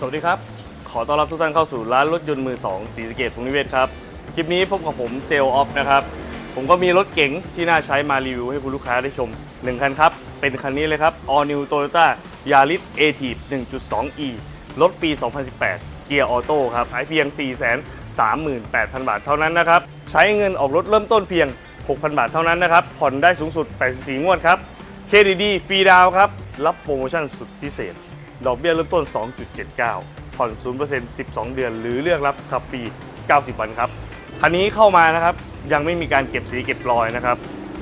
สวัสดีครับ ขอต้อนรับทุกท่านเข้าสู่ร้านรถยนต์มือ2สีสเกตพงนิเวศครับ คลิปนี้พบกับผมเซลล์ออฟนะครับ ผมก็มีรถเก๋งที่น่าใช้มารีวิวให้คุณลูกค้าได้ชม 1 คันครับ เป็นคันนี้เลยครับ All New Toyota Yaris a t i v 1.2e รถปี 2018 เกียร์ออโต้ครับขายเพียง 438,000 บาทเท่านั้นนะครับ ใช้เงินออกรถเริ่มต้นเพียง 6,000 บาทเท่านั้นนะครับ ผ่อนได้สูงสุด 84 งวดครับ KDD ฟรีดาวครับ รับโปรโมชั่นสุดพิเศษ ดอกเบี้ยเริ่มต้น 2.79 ผ่อน 0% 12 เดือน หรือเลือกรับขับฟรี90 วันครับ คันนี้เข้ามานะครับ ยังไม่มีการเก็บสีเก็บรอยนะครับ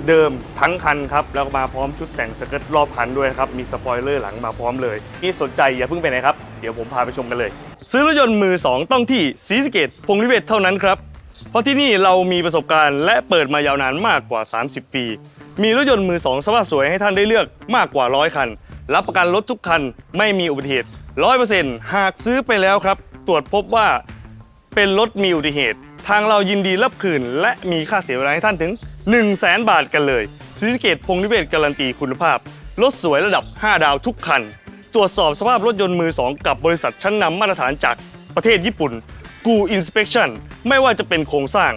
เดิมทั้งคันครับ แล้วมาพร้อมชุดแต่งสเกิร์ตรอบคันด้วยครับ มีสปอยเลอร์หลังมาพร้อมเลยที่สนใจอย่าเพิ่งไปไหนครับ เดี๋ยวผมพาไปชมกันเลย ซื้อรถยนต์มือ 2 ต้องที่สีสเกตพงนิเวศเท่านั้นครับ เพราะที่นี่เรามีประสบการณ์และเปิดมายาวนานมากกว่า 30 ปี มีรถยนต์มือ 2 สภาพสวยให้ท่านได้เลือกมากกว่าร้อยคัน รับประกันรถทุกคันไม่มีอุบัติเหตุ100%หากซื้อไปแล้วครับ ตรวจพบว่าเป็นรถมีอุบัติเหตุ ทางเรายินดีรับคืน และมีค่าเสียเวลาให้ท่านถึง 1 0 0 0 0แบาทกันเลยซีสเกตพงนิเวศการันตีคุณภาพ รถสวยระดับ 5 ดาวทุกคัน ตรวจสอบสภาพรถยนต์มือ 2 กับบริษัทชั้นนำมาตรฐานจากประเทศญี่ปุ่นกูอินสเป t ชั่นไม่ว่าจะเป็นโครงสร้าง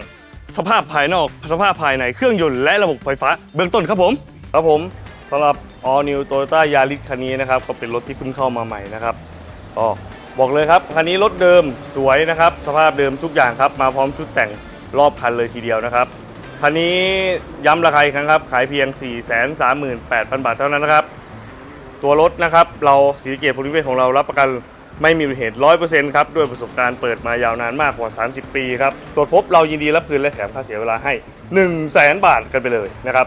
สภาพภายนอก สภาพภายในเครื่องยนต์และระบบไฟฟ้าเบื้องต้นครับผม ครับผม สำหรับ All New Toyota Yaris คันนี้นะครับก็เป็นรถที่เพิ่งเข้ามาใหม่นะครับก็บอกเลยครับคันนี้รถเดิมสวยนะครับ สภาพเดิมทุกอย่างครับ มาพร้อมชุดแต่งรอบคันเลยทีเดียวนะครับคันนี้ย้ำราคาอีกครั้งครับ ขายเพียง 438,000 บาทเท่านั้นนะครับ ตัวรถนะครับ เราสีเกียรติพลิเวศของเรารับประกันไม่มีอุบัติเหตุ 100%ครับ ด้วยประสบการณ์เปิดมายาวนานมากกว่า 30 ปีครับ ตรวจพบเรายินดีรับคืนและแถมค่าเสียเวลาให้ 1 0 0 0 0แบาทกันไปเลยนะครับ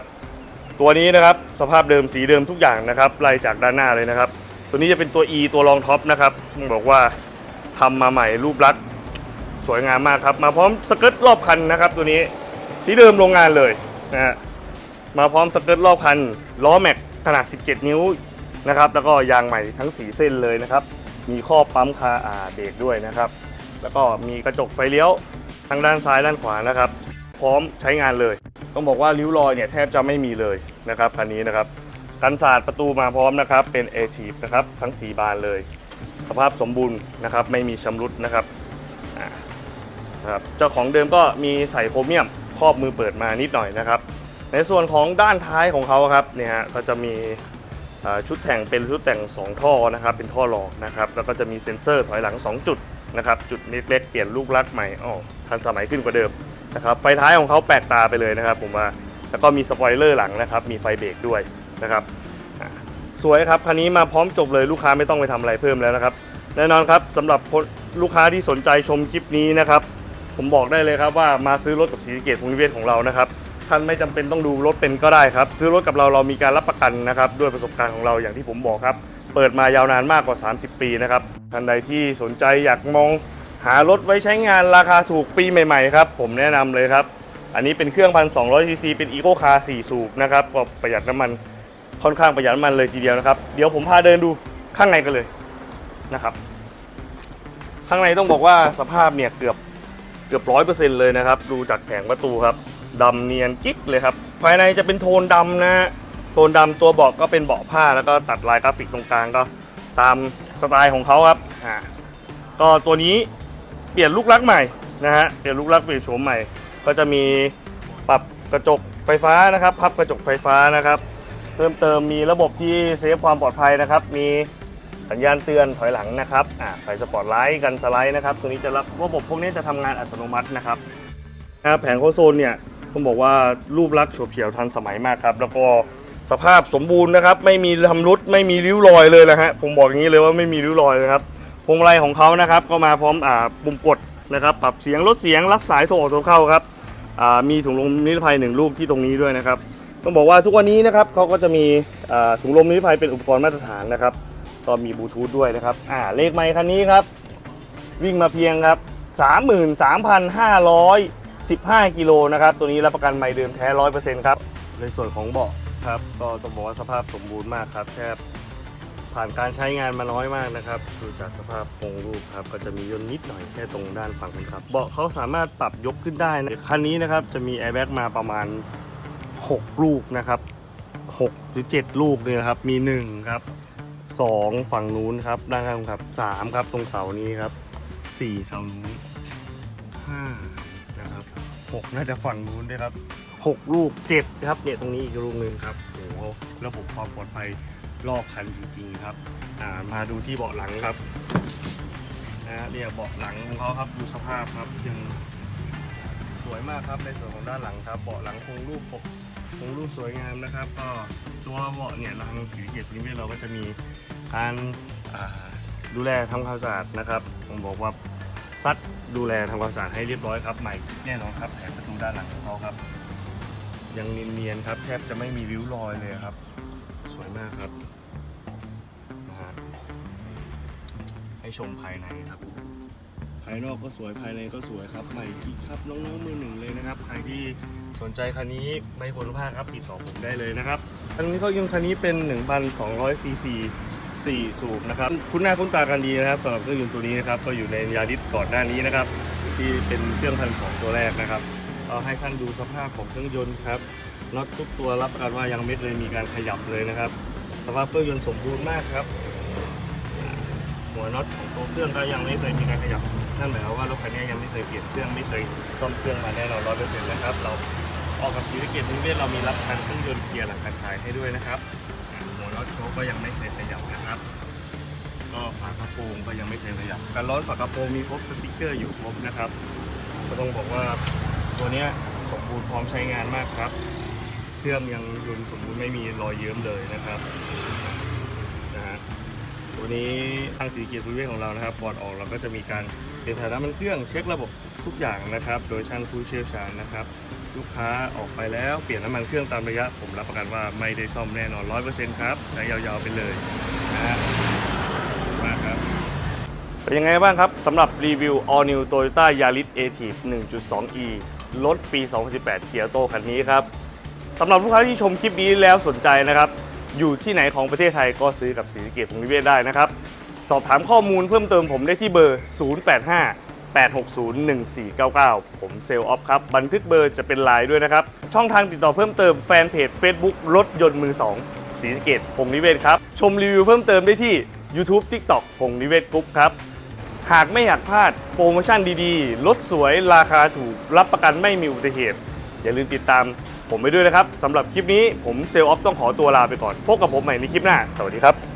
ตัวนี้นะครับสภาพเดิมสีเดิมทุกอย่างนะครับไล่จากด้านหน้าเลยนะครับ ตัวนี้จะเป็นตัว E ตัวรองท็อปนะครับต้องบอกว่าทำมาใหม่รูปลักษณ์สวยงามมากครับ มาพร้อมสเกิร์ตรอบคันนะครับ ตัวนี้สีเดิมโรงงานเลยนะฮะมาพร้อมสเกิร์ตรอบคันล้อแม็กขนาด 17 นิ้วนะครับ แล้วก็ยางใหม่ทั้ง 4 เส้นเลยนะครับ มีข้อปั๊มคาอาเบรกด้วยนะครับ แล้วก็มีกระจกไฟเลี้ยวทั้งด้านซ้ายด้านขวานะครับ พร้อมใช้งานเลย ต้องบอกว่าริ้วรอยเนี่ยแทบจะไม่มีเลย นะครับคันนี้นะครับกันศาสตร์ประตูมาพร้อมนะครับเป็นเอทีฟนะครับทั้ง 4 บานเลย สภาพสมบูรณ์นะครับไม่มีชำรุดนะครับนะครับเจ้าของเดิมก็มีใส่โครเมียมครอบมือเปิดมานิดหน่อยนะครับ ในส่วนของด้านท้ายของเขาครับเนี่ยฮะก็จะมีชุดแต่งเป็นชุดแต่ง 2 ท่อนะครับเป็นท่อหลอกนะครับแล้วก็จะมีเซ็นเซอร์ถอยหลัง 2 จุดนะครับจุดเล็กๆเปลี่ยนลูกลักใหม่อ๋อทันสมัยขึ้นกว่าเดิมนะครับไฟท้ายของเขาแปลกตาไปเลยนะครับผมว่า แล้วก็มีสปอยเลอร์หลังนะครับมีไฟเบรกด้วยนะครับสวยครับคันนี้มาพร้อมจบเลยลูกค้าไม่ต้องไปทำอะไรเพิ่มแล้วนะครับแน่นอนครับสำหรับลูกค้าที่สนใจชมคลิปนี้นะครับ ผมบอกได้เลยครับว่ามาซื้อรถกับสีสเกตพงนิเวศของเรานะครับท่านไม่จำเป็นต้องดูรถเป็นก็ได้ครับ ซื้อรถกับเราเรามีการรับประกันนะครับด้วยประสบการณ์ของเราอย่างที่ผมบอกครับ เปิดมายาวนานมากกว่า 30 ปีนะครับท่านใดที่สนใจอยากมองหารถไว้ใช้งานราคาถูกปีใหม่ ๆ ครับ ผมแนะนำเลยครับ อันนี้เป็นเครื่องพันสองซีซีเป็นอีโคคาร์4สูบนะครับก็ประหยัดน้ำมันค่อนข้างประหยัดน้ำมันเลยทีเดียวนะครับ เดี๋ยวผมพาเดินดูข้างในกันเลยนะครับ ข้างในต้องบอกว่าสภาพเนี่ยเกือบเกือบร้อยเปอร์เซ็นต์เลยนะครับ ดูจากแผงประตูครับดำเนียนกิ๊กเลยครับ ภายในจะเป็นโทนดำนะฮะโทนดำตัวเบาะก็เป็นเบาะผ้าแล้วก็ตัดลายกราฟิกตรงกลางก็ตามสไตล์ของเขาครับอ่าก็ตัวนี้เปลี่ยนลูกลักษณ์ใหม่นะฮะเปลี่ยนลูกลักษณ์เปลี่ยนโฉมใหม่ ก็จะมีปรับกระจกไฟฟ้านะครับพับกระจกไฟฟ้านะครับ เพิ่มเติมมีระบบที่เซฟความปลอดภัยนะครับ มีสัญญาณเตือนถอยหลังนะครับอ่าไฟสปอตไลท์กันสไลด์นะครับตัวนี้จะรับระบบพวกนี้จะทำงานอัตโนมัตินะครับนะแผงโคโซลเนี่ยต้องบอกว่ารูปลักษณ์โฉบเฉียวทันสมัยมากครับ แล้วก็สภาพสมบูรณ์นะครับ ไม่มีทำรุดไม่มีริ้วรอยเลยนะฮะผมบอกอย่างนี้เลยว่าไม่มีริ้วรอยนะครับพวงมาลัยของเขานะครับ ก็มาพร้อมอ่าปุ่มกด นะครับปรับเสียงลดเสียงรับสายโทรออกโทรเข้าครับมีถุงลมนิรภัยหนึ่งลูกที่ตรงนี้ด้วยนะครับต้องบอกว่าทุกวันนี้นะครับเขาก็จะมีถุงลมนิรภัยเป็นอุปกรณ์มาตรฐานนะครับก็มีบลูทูธด้วยนะครับอ่าเลขไมค์คันนี้ครับ วิ่งมาเพียงครับ 33,515 กิโลนะครับตัวนี้รับประกันไมค์เดิมแท้ 100%ครับในส่วนของเบาะครับก็ต้องบอกว่าสภาพสมบูรณ์มากครับแทบ ผ่านการใช้งานมาน้อยมากนะครับดูจากสภาพโครงรูปครับก็จะมีย่นนิดหน่อยแค่ตรงด้านฝั่งคนขับเบาะเขาสามารถปรับยกขึ้นได้นะคันนี้นะครับจะมีแอร์แบ็กมาประมาณ 6 ลูกนะครับ 6 หรือ 7 ลูกเนี่ยนะครับมี 1 ครับสองฝั่งนู้นครับด้านข้างครับสามครับ ตรงเสานี้ครับสี่เสานู้นห้านะครับหกน่าจะฝั่งนู้นด้วยครับหกลูกเจ็ดครับเนี่ยตรงนี้อีกลูกหนึ่งครับโอ้โหระบบความปลอดภัย รอบคันจริงๆครับามาดูที่เบาะหลังครับนะฮะเนี่ยเบาะหลังของเขาครับดูสภาพครับยังสวยมากครับในส่วนของด้านหลังครับเบาะหลังคงรูปปกคงรูปสวยงามนะครับ ก็ตัวเบาะเนี่ยทางสีเกียรตินิเวศเราก็จะมีการดูแลทำความสะอาดนะครับผมบอกว่าซัดดูแลทำความสะอาดให้เรียบร้อยครับใหม่แน่นอนครับแผงประตูด้านหลังของเขาครับ ยังเนียนๆครับแทบจะไม่มีริ้วรอยเลยครับ สวยมากครับ ชมภายในครับ ภายนอกก็สวยภายในก็สวยครับใหม่กิ๊กครับน้องๆมือหนึ่งเลยนะครับ ใครที่สนใจคันนี้ไม่ควรพลาดครับติดต่อผมได้เลยนะครับคันนี้ก็ยังคันนี้เป็น 1,200ซีซี4สูบนะครับคุ้นหน้าคุ้นตากันดีนะครับสำหรับเครื่องยนต์ตัวนี้นะครับก็อยู่ในยาริสก่อนหน้านี้นะครับ ที่เป็นเครื่องพันสองตัวแรกนะครับก็ให้ท่านดูสภาพของเครื่องยนต์ครับน็อตทุกตัวรับประกันว่ายังไม่เคยมีการขยับเลยนะครับ สภาพเครื่องยนต์สมบูรณ์มากครับ หัวน็อตของตัวเครื่องก็ยังไม่เคยมีการขยับนั่นหมายความว่ารถคันนี้ยังไม่เคยเปลี่ยนเครื่องไม่เคยซ่อมเครื่องมาแน่นอนร้อยเปอร์เซ็นต์นะครับเราออกกับชีวิตเกียรตินิเวศเรามีรับประกันเครื่องยนต์เกียร์หลังการขายให้ด้วยนะครับหัวน็อตโชคก็ยังไม่เคยขยับนะครับก็ฝากระโปรงก็ยังไม่เคยขยับการล้อฝากระโปรงมีครบสติกเกอร์อยู่ครบนะครับก็ต้องบอกว่าตัวนี้สมบูรณ์พร้อมใช้งานมากครับ เครื่องยังยนต์สมบูรณ์ไม่มีรอยเยิ้มเลยนะครับ วันนี้ทางสีเกียรติวิเวศของเรานะครับบอดออกเราก็จะมีการเปลี่ยนถ่ายน้ำมันเครื่องเช็คระบบทุกอย่างนะครับ โดยช่างผู้เชี่ยวชาญนะครับ ลูกค้าออกไปแล้วเปลี่ยนน้ำมันเครื่องตามระยะ ผมรับประกันว่าไม่ได้ซ่อมแน่นอน100%ครับใช้ยาวๆไปเลยนะฮะขอบคุณมากครับเป็นยังไงบ้างครับสำหรับรีวิว All New Toyota Yaris Active 1.2e รถปี 2018 เกียร์โตคันนี้ครับสำหรับลูกค้าที่ชมคลิปนี้แล้วสนใจนะครับ อยู่ที่ไหนของประเทศไทยก็ซื้อกับสีสะเกตพงนิเวศได้นะครับ สอบถามข้อมูลเพิ่มเติมผมได้ที่เบอร์ 085 860 1499 ผมเซลล์ออฟครับ บันทึกเบอร์จะเป็นไลน์ด้วยนะครับ ช่องทางติดต่อเพิ่มเติมแฟนเพจ Facebook รถยนต์มือ 2 สีสะเกตพงนิเวศครับ ชมรีวิวเพิ่มเติมได้ที่ YouTube TikTok พงนิเวศกรุ๊ปครับ หากไม่อยากพลาดโปรโมชั่นดีๆ รถสวยราคาถูกรับประกันไม่มีอุบัติเหตุ อย่าลืมติดตาม ผมไปด้วยนะครับสำหรับคลิปนี้ผมเซลล์ออฟต้องขอตัวลาไปก่อนพบกับผมใหม่ในคลิปหน้า สวัสดีครับ